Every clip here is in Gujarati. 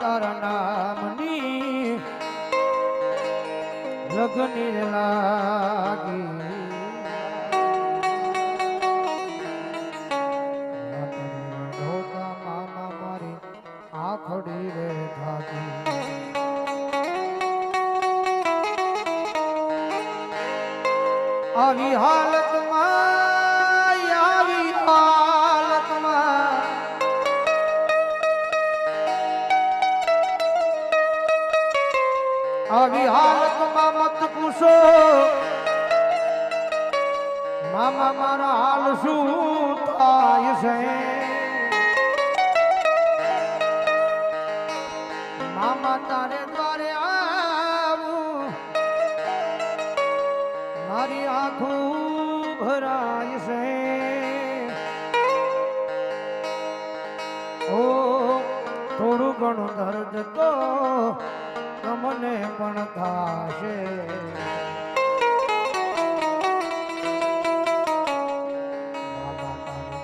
તારા નામની લગની લાગી. રાય સે થોડું ઘણું દર્દ તમને પણ થાશે.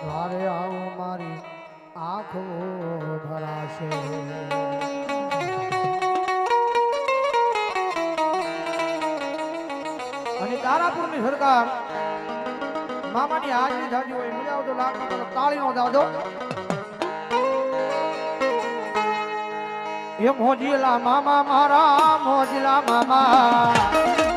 દ્વારે આવું, મારી આંખો ધરાશે. તારાપુરની સરકાર મામાની હાજરી થતી હોય મિલાવજો લાકડી તાળીનો દાદો એ મોજીલા મામા મારા મોજીલા મામા.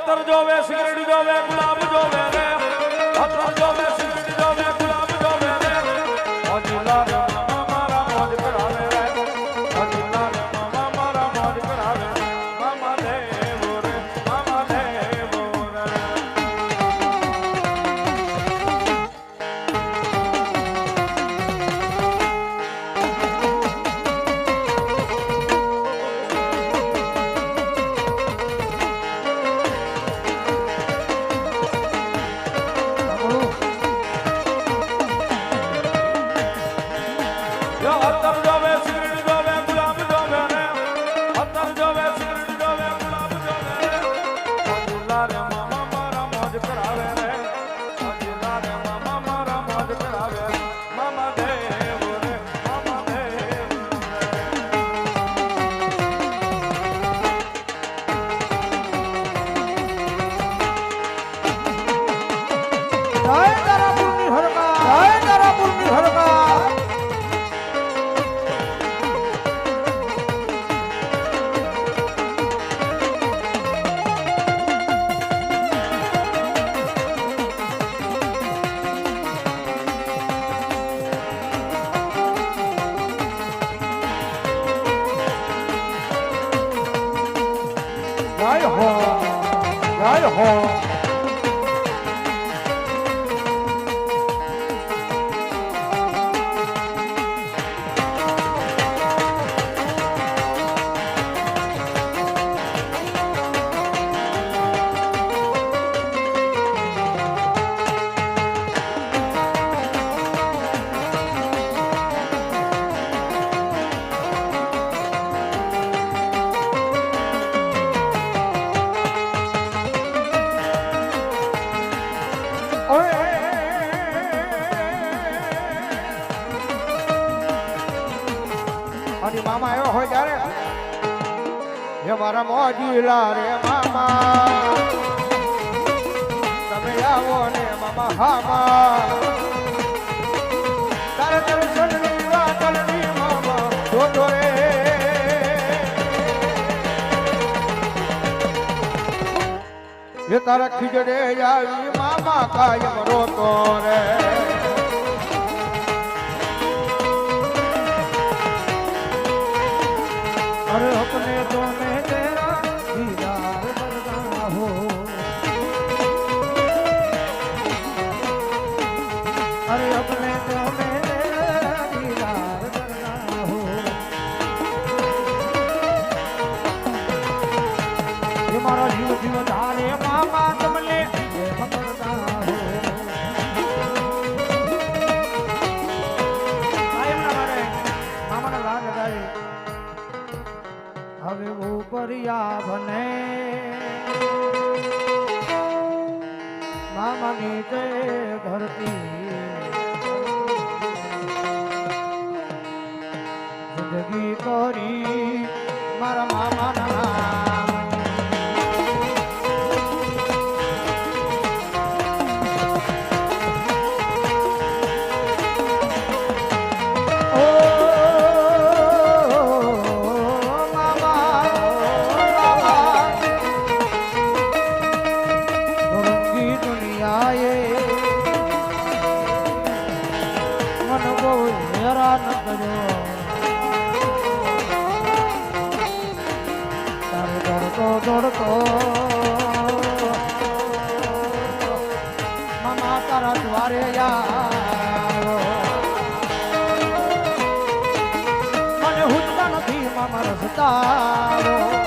અત્તર જોવે સિગરેટ જોવે ગુલાબ જોવે. home. જીલા રે મામા. તમે આવો ને મામા હામા. તારે દર્શન લીલા કલની મામા જોતો રે. એ તારા ખીજડે આવી મામા કાયમ રોતો રે. और अपने तो में तेरा હવે ઉપરિયા ભને મામાની જય ધરતી જિંદગી કરી મારા મામા પસ્તાવો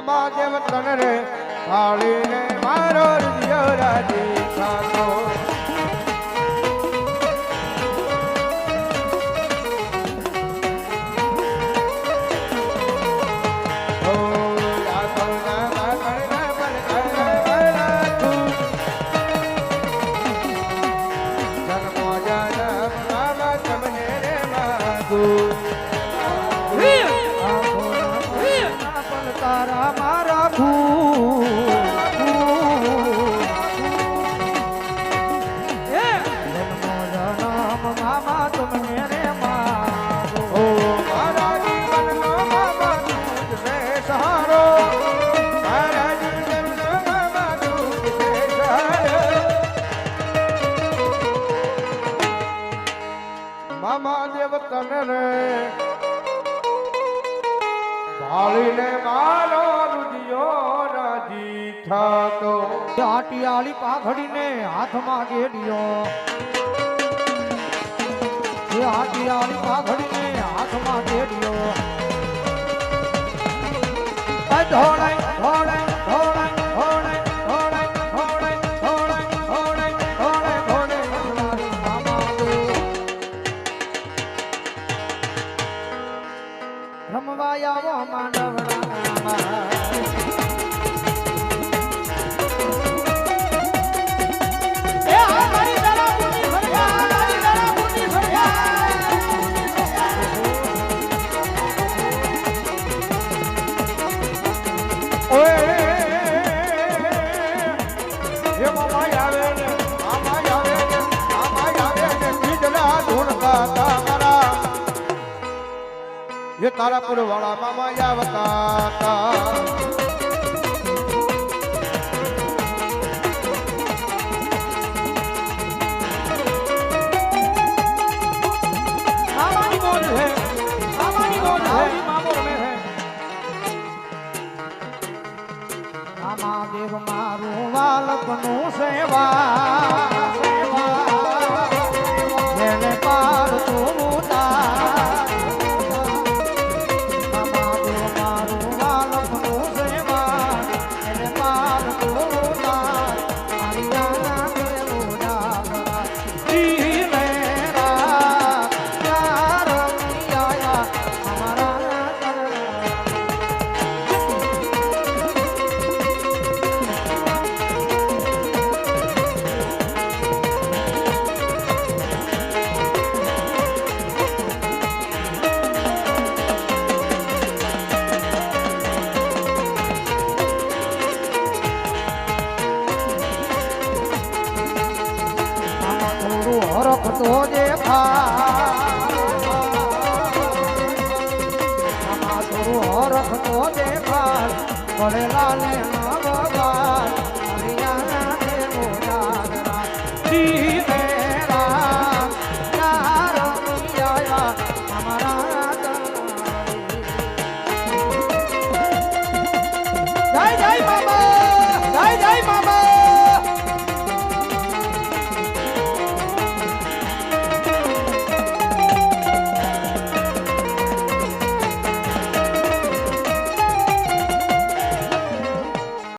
બાબા દેવ તણ રે માળીને મારો રાજી. દેખાતો આટિયાળી પાઘડીને હાથમાં ગેડિયો આટિયાળી પાઘડીને હાથમાં ગેડિયો ધોળાય ધોળાય રમવાયા માંડવડા એ તારાપુર વાળા મામા આવતા દેવ મારું વાલકનું સેવા 心